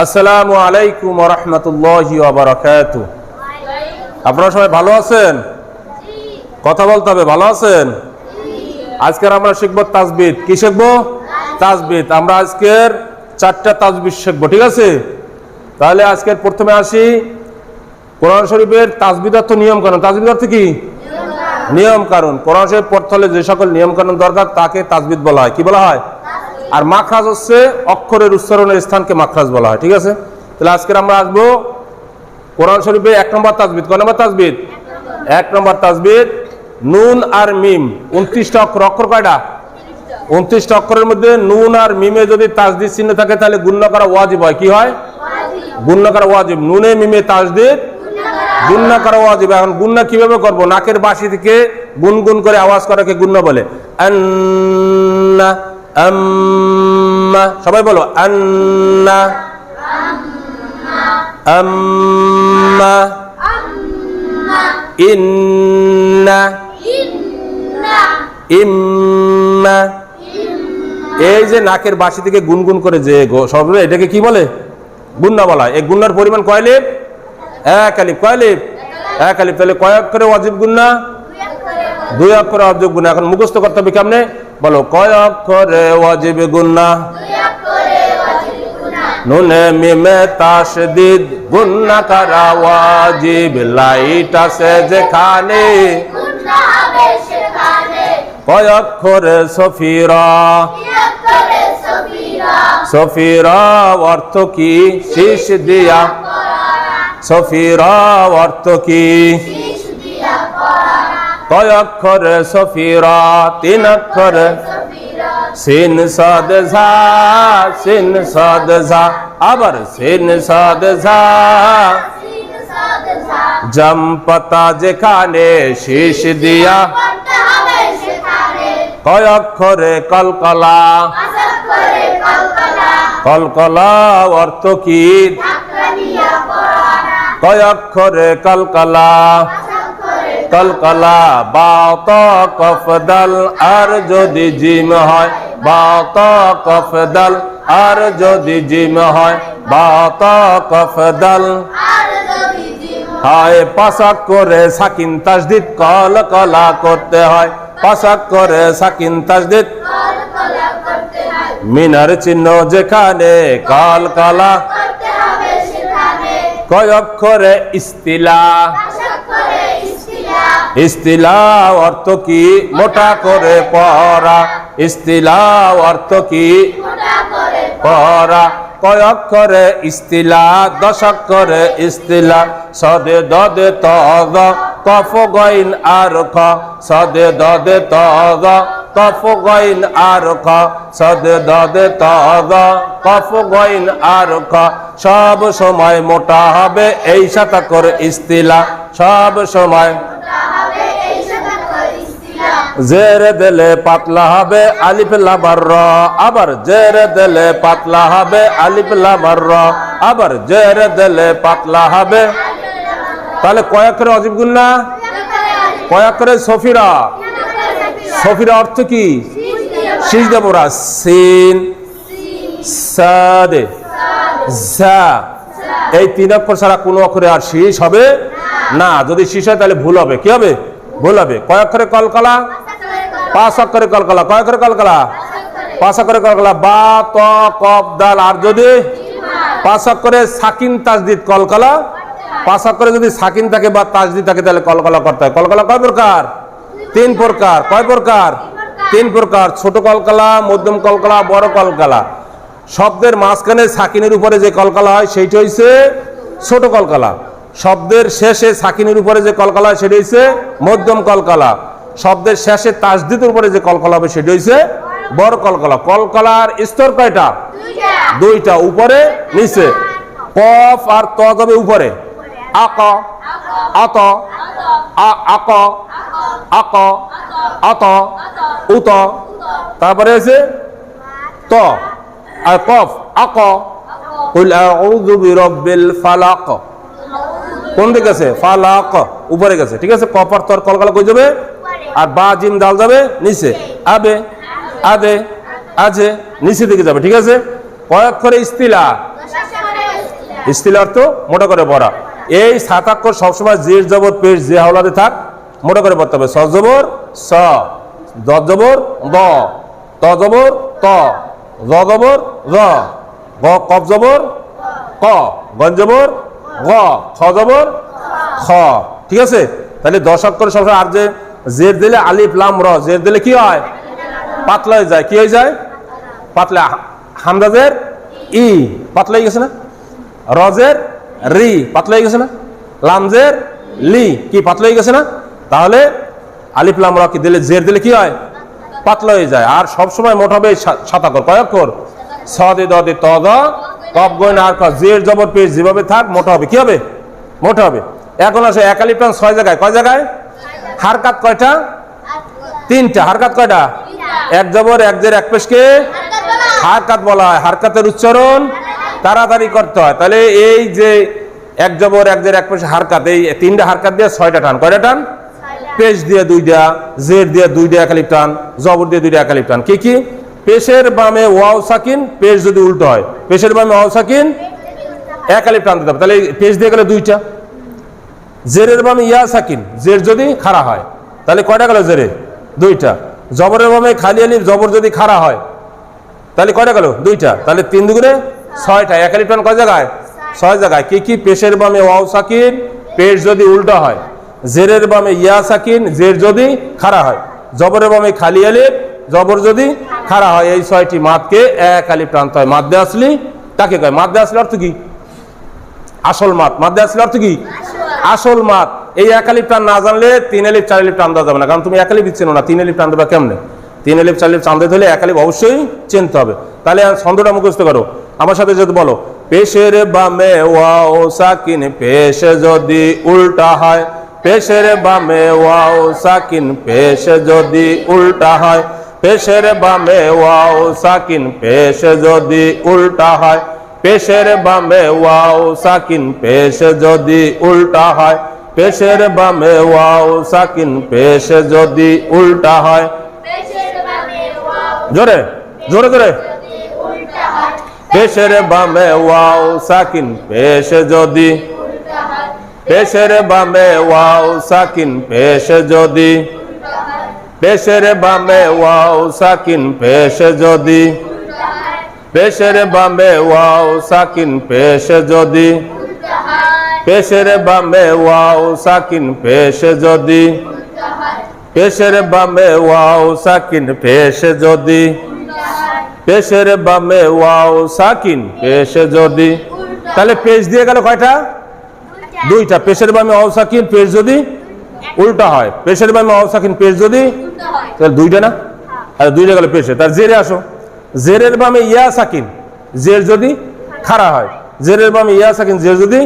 আসসালামু আলাইকুম রহমতুল্লাহি বারাকাতু আপনারা সবাই ভালো আছেন? কথা বলতে হবে, ভালো আছেন? আজকের আমরা শিখব তাজবিদ কি শিখব? তাজবিদ আমরা আজকের চারটা তাজবিদ শিখব, ঠিক আছে? তাহলে আজকের প্রথমে আসি। কোরআন শরীফের তাজবিদ অর্থ নিয়ম কানুন তাজবিদ অর্থ কি? নিয়ম কানুন কোরআন শরীফ পড়তে হলে যে সকল নিয়ম কানুন দরকার, তাকে তাজবিদ বলা হয়। কি বলা হয়? আর মাখরাজ হচ্ছে অক্ষরের উচ্চারণের স্থানকে মাখরাজ বলা হয়, ঠিক আছে? তাহলে আজকের আমরা আসব কোরআন শরীফে এক নম্বর তাজবিদ কয় নম্বর তাজবিদ এক নম্বর তাজবিদ নুন আর মিম। উনত্রিশটা অক্ষর অক্ষর কয়টা? উনত্রিশটা অক্ষরের মধ্যে নুন আর মিমে যদি তাজদিদ চিহ্ন থাকে, তাহলে গুণ্য করা ওয়াজিব হয়। কি হয়? গুণ্য করা ওয়াজিব। নুনে মিমে তাজদিদ গুন্না করা ওয়াজিব। এখন গুন্না কীভাবে করব? নাকের বাসি থেকে গুনগুন করে আওয়াজ করাকে গুন্না বলে। আন্না আম্মা, সবাই বলো, আন্না। আম্মা। ইন্না। ইম্মা। এই যে নাকের বাসি থেকে গুনগুন করে যে শব্দ এটাকে কি বলে? গুন্না বলা এই গুন্নার পরিমাণ কয় লিপ? এক আলিফ কয় লিপ? এক আলিফ তাহলে কয় অক্ষরে অজিব গুন্না? দুই অক্ষরে অজিব গুন্না এখন মুখস্থ করতে হবে কেমনে? বলো, কয় অক্ষরে অজিব গুন্না নুনে মিমে তাসদিদ গুন্না কারা ওয়াজিব? লাইট আছে যেখানে। কয় অক্ষরে সফিরা? সফিরা অর্থ কি? শীষ দিয়া। সফিরা অর্থ কি? কয় অক্ষরে সফিরা তিন অক্ষরে সিন সদ সিন সদ আবার সিন সদ ঝা। জম্পতা যেখানে শীষ দিয়া। কয় কলকলা। কলকলা অর্থ কি? কয় কলকলা। কলকলা বাত কফদল আর যদি জিম হয় বাত কফদল আর যদি জিম হয় বাত কফদল হয়, পাশাক করে সাকিন তাসদিদ কল কলা করতে হয়। পাশাক করে সাকিন তাসদিদ মিনার চিহ্ন যেখানে, কল কলা। কয় অক্ষরে ইস্তিলা। ইস্তিলা অর্থ কি? মোটা করে পড়া। ইস্তিলা অর্থ কি? পড়া। কয় অক্ষরে ইস্তিলা দশ অক্ষরে ইস্তিলা। সদে দদে তগ কফ গইন আর খ। সদে দদে তগ কফ গইন আর খ। সদে দদে তগ কফ গইন আর খ। সব সময় মোটা হবে এই সাতা করে ইস্তিলা। সব সময় জেরে দেলে পাতলা হবে আলিফ লামার র। আবার জেরে দেলে পাতলা হবে আলিফ লামার র। আবার জেরে দেলে পাতলা হবে। তাহলে কয়েক করে অজীব গুন্না কয়েক করে সফিরা। সফিরা অর্থ কি? শীষ দেবরা সিন, সাদে, জা। এই তিন অক্ষর ছাড়া কোনো অক্ষরে আর শীষ হবে না। যদি শীষ হয় তাহলে ভুল হবে। কি হবে? ভুল হবে। কয় অক্ষরে কলকলা? পাঁচ অক্ষরে কলকলা কয় অক্ষরে কলকলা পাঁচ অক্ষরে কলকলা বা, ত কপ দাল, আর যদি পাঁচ অক্ষরে সাকিন, তাজদিদ কলকলা পাঁচ অক্ষরে যদি সাকিন থাকে বা তাজদিদ থাকে, তাহলে কলকলা করতে হয়। কলকলা কয় প্রকার? তিন প্রকার। কয় প্রকার? তিন প্রকার। ছোট কলকলা মধ্যম কলকলা বড় কলকলা শব্দের মাঝখানে সাকিনের উপরে যে কলকলা হয়, সেইটা হইছে ছোট কলকলা শব্দের শেষে সাকিনের উপরে যে কলকলা হয়, সেটা হইছে মধ্যম কলকলা শব্দের শেষে তাজদিদের উপরে যে কলকলা হবে সেটা হইছে বড় কলকলা। কলকলার স্তর কয়টা? দুইটা। উপরে নিচে। কফ আর ত যাবে উপরে। আক। আত। আ- আক। আক। আত। উত। তারপরে আছে ত। আর কফ আক। কুল আউযু বিরাব্বিল ফালাক। কোন দিকে আছে? ফালাক। উপরে গেছে। ঠিক আছে? কপার তর কলকলা কই যাবে? আর বা জিম ডাল যাবে নিচে। আবে আদে আছে নিচে দিকে যাবে, ঠিক আছে? কয়েক করে ইস্তিলা। স্থির অর্থ মোটা করে পড়া এই সাত অক্ষর সবসময় জের জবর, পেশ যে হাওলাতে থাক, মোটা করে পড়তে হবে। স জবর স। জবর, দ। ত জবর, ত। র জবর, র। গ কফ জবর, ক। গঞ্জ জবর, গ। খ জবর, খ। ঠিক আছে? তাহলে দশ অক্ষর সবসময় আর যে জের দিলে আলিফ, লাম, র, জের দিলে কি হয়? পাতলা হয়ে যায়। কি হয়ে যায়? পাতলা হামদাজের ই। পাতলা হয়ে গেছে না? রজের রি। পাতলা হয়ে গেছে না? লামজের লি। কি, পাতলা হয়ে গেছে না? তাহলে আলিফ, লাম, র কি দিলে, জের দিলে কি হয়? পাতলা হয়ে যায়। আর সব সময় মোট হবে সা- সাত অক্ষর কয় অক্ষর? স, দে, দ, দে, ত দ কপ গয়ন আর জের, জবর, পেশ, যেভাবে থাক, মোটা হবে। কি হবে? মোটা হবে। এখন আসে, এক আলিফ ছয় জায়গায়। কয় জায়গায়? হারকাত কয়টা? তিনটা। হারকাত কয়টা? এক জবর এক জের এক পেশকে? হারকাত বলা হয়। হারকাতের উচ্চারণ তাড়াতাড়ি করতে হয়। তাহলে এই যে এক জবর এক জের এক পেশ হারকাত এই তিনটা হারকাত দিয়ে ছয়টা টান। কয়টা টান? পেশ দিয়ে দুইটা জের দিয়ে দুইটা একালিপ টান জবর দিয়ে দুইটা একালিপ টান। কি কি? পেশের বামে ওয়াও সাকিন পেশ যদি উল্টো হয় পেশের বামে ওয়াও সাকিন একালিপ টান দিতে হবে। তাহলে পেশ দিয়ে গেলে দুইটা। জেরের বামে ইয়া সাকিন, জের যদি খাড়া হয়, তাহলে কয়টা গেল জেরে? দুইটা। জবরের বামে খালি আলিফ, জবর যদি খাড়া হয়, তাহলে কয়টা গেল? দুইটা। তাহলে তিন দুগুণে ছয়টা। এক আলিফ টান কয় জায়গায়? ছয় জায়গায়। কি কি? পেশের বামে ওয়াও সাকিন, পেশ যদি উল্টো হয়। জেরের বামে ইয়া সাকিন, জের যদি খাড়া হয়। জবরের বামে খালি আলিফ, জবর যদি খাড়া হয়। এই ছয়টি মাতকে এক আলিফ টানতে হয়। মাদ্দে আসলি তাকে কয়? মাদ্দে আসলে অর্থ কি? আসল মাত। মাদ্দে আসলে অর্থ কি? আসল মাত এই এক আলিফ টান না জানলে তিন আলিফ, চার আলিফ টান দেওয়া যাবে না। কারণ তুমি এক আলিফ চেনো না, তিন আলিফ টান দেবা কেমনে? তিন আলিফ, চার আলিফ টান দিতে হলে এক আলিফ অবশ্যই চিনতে হবে। তাহলে ছন্দটা মুখস্থ করো। আমার সাথে যদি বলো, পেশের বামে ওয়াও সাকিন, পেশ যদি উল্টা হয়। পেশের বামে ওয়াও সাকিন, পেশ যদি উল্টা হয়। পেশের বামে ওয়াও সাকিন, পেশ যদি উল্টা হয়। পেশের বামে ওয়াও সাকিন পেশ যদি উল্টা হয়। পেশের বামে ওয়াও সাকিন পেশ যদি উল্টা হয়। জোরে জোরে জোরে। পেশের বামে ওয়াও সাকিন পেশ যদি পেশের বামে ওয়াও সাকিন পেশ যদি পেশের বামে ওয়াও সাকিন পেশ যদি পেশের বামে ওয়াও, সাকিন পেশ যদি। পেশের বামে ওয়াও, সাকিন পেশ যদি। পেশের বামে ওয়াও, সাকিন পেশ যদি। পেশের বামে ওয়াও, সাকিন পেশ যদি। তাহলে পেশ দিয়ে গেল কয়টা? দুইটা। পেশের বামে ওয়াও, সাকিন পেশ যদি। উল্টা হয়। পেশের বামে ওয়াও, সাকিন পেশ যদি। তাহলে দুইটা না? আর দুইটা গেল পেশে। তার জেরে আসো। জেরের বামে ইয়া সাকিন, জের যদি খাড়া হয়। জেরের বামে ইয়া সাকিন, জের যদি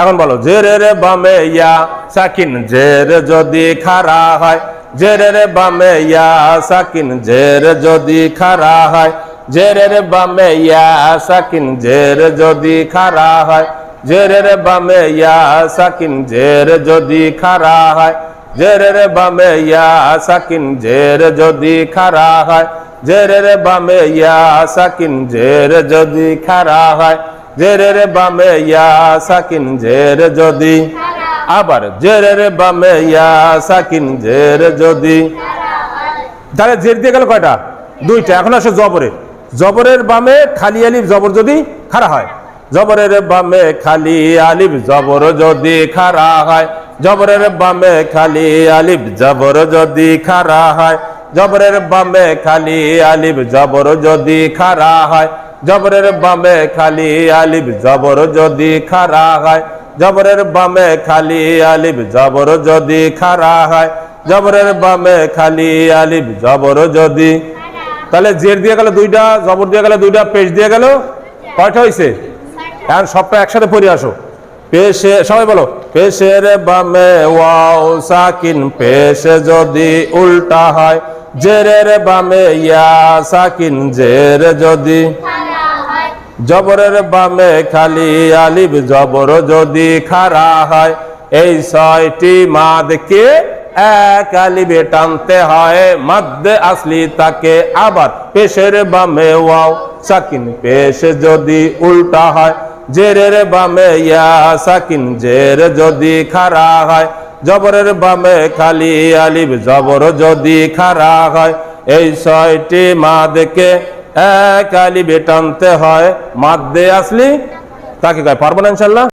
এখন বলো, জেরের বামে ইয়া সাকিন, জের যদি খাড়া হয়। জেরের বামে ইয়া সাকিন, জের যদি খাড়া হয়। জেরের বামে ইয়া সাকিন, জের যদি খাড়া হয়। জেরের বামে ইয়া সাকিন, জের যদি খাড়া হয়। জেরের বামে ইয়া সাকিন, জের যদি খাড়া হয়। জেরের বামে ইয়া সাকিন, জের যদি খাড়া হয়। জেরের বামে ইয়া সাকিন, জের যদি আবার জেরের বামে ইয়া সাকিন, জের যদি তাহলে জের দিয়ে গেল কয়টা? দুইটা। এখন আসে জবরে। জবরের বামে খালি আলিফ, জবর যদি খাড়া হয়। জবরের বামে খালি আলিফ, জবর যদি খাড়া হয়। জবরের বামে খালি আলিফ জবর যদি খাড়া হয়। জবরের বামে খালি আলিফ জবর যদি খাড়া হয়। জবরের বামে খালি আলিফ জবর যদি খাড়া হয়। জবরের বামে খালি আলিফ জবর যদি খাড়া হয়। জবরের বামে খালি আলিফ জবর যদি তাহলে জের দিয়ে গেল দুইটা জবর দিয়ে গেল দুইটা পেশ দিয়ে গেল। কয়টা হয়েছে এখন সবটা একসাথে পড়ে আসো। পেশে সবাই বলো। পেশের বামে ওয়াও, সাকিন পেশে যদি উল্টা হয়, জেরের বামে ইয়া, সাকিন জের যদি। জবরের বামে খালি আলিব জবর যদি খাড়া হয়, এই ছয়টি মাদকে এক আলিবে টানতে হয় মাদ্দে আসলি তাকে আবার পেশের বামে ওয়াও, সাকিন পেশ যদি উল্টা হয় জেরের বামে ইয়া সাকিন জের যদি খারা হয়, জবরের বামে খালি আলিব জবর যদি খারা হয়, এই ছয়টি মাদকে এক আলিবে টানতে হয়। মাদ দে আসলি? তাকে কয়, পারব না ইনশাল্লাহ?